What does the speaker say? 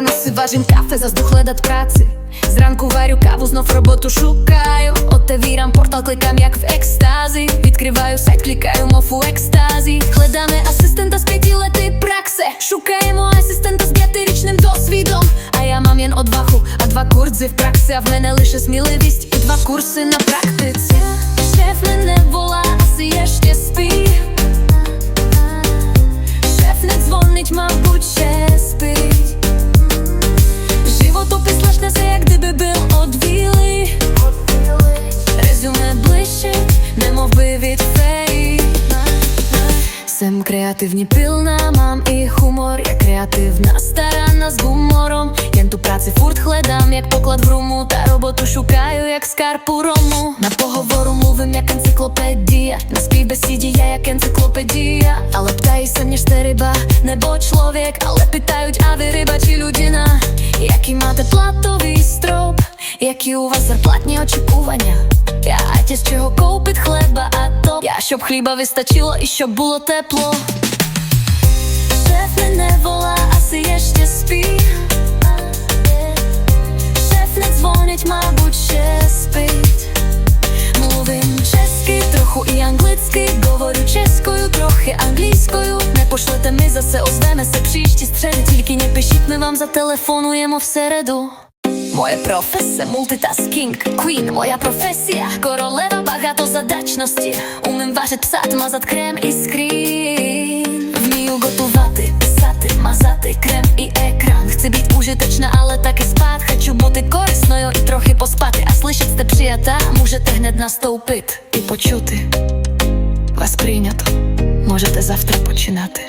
Rano важим кафе, заздухле дат праці. Зранку варю каву, знов роботу шукаю. Отевірам портал, кликам як в екстазі. Відкриваю сайт, клікаю мов у екстазі. Хледаме асистента з п'яти лети праксе. Шукаємо асистента з п'ятирічним досвідом. А я мам єн одваху, а два курси в праксі, а в мене лише сміливість і два курси на практиці. Шеф мене вола, а сіє ще спі. Шеф не дзвонить, мабуть, креативні пилна, мам і хумор. Я креативна, старанна з гумором. Єн ту праці фурт хледам, як поклад в руму. Та роботу шукаю, як скарб у рому. На поговору мовим, як енциклопедія. На співбесіді я, як енциклопедія. Але птаюся, ніж ти риба, небо чоловік. Але питають, а ви риба чи людина? Які мати платовий строп Які у вас зарплатні очікування? Я ті, з чого то Я щоб хліба вистачило і щоб було тепло. Шеф мене вола, а сиє ще спі Шеф не дзвонить, мабуть, ще спить. Мовим чеський, троху і англицький Говорю чеською, трохи англійською. Не пошлете ми за це, озвеме се příští стреди Тільки не пишіть, ми вам зателефонуємо в середу Моє професе мультитаскінг Queen, моя професія Королева багатозадачності. Умим важить псат, мазат крем і скрін. Вмію готувати, писати, мазати крем і екран. Chcę бути użyteczna, але так і спад. Хочу бути корисною і трохи поспати. А слышать сте прията, можете гнед наступити І почути Вас прийнято, можете завтра починати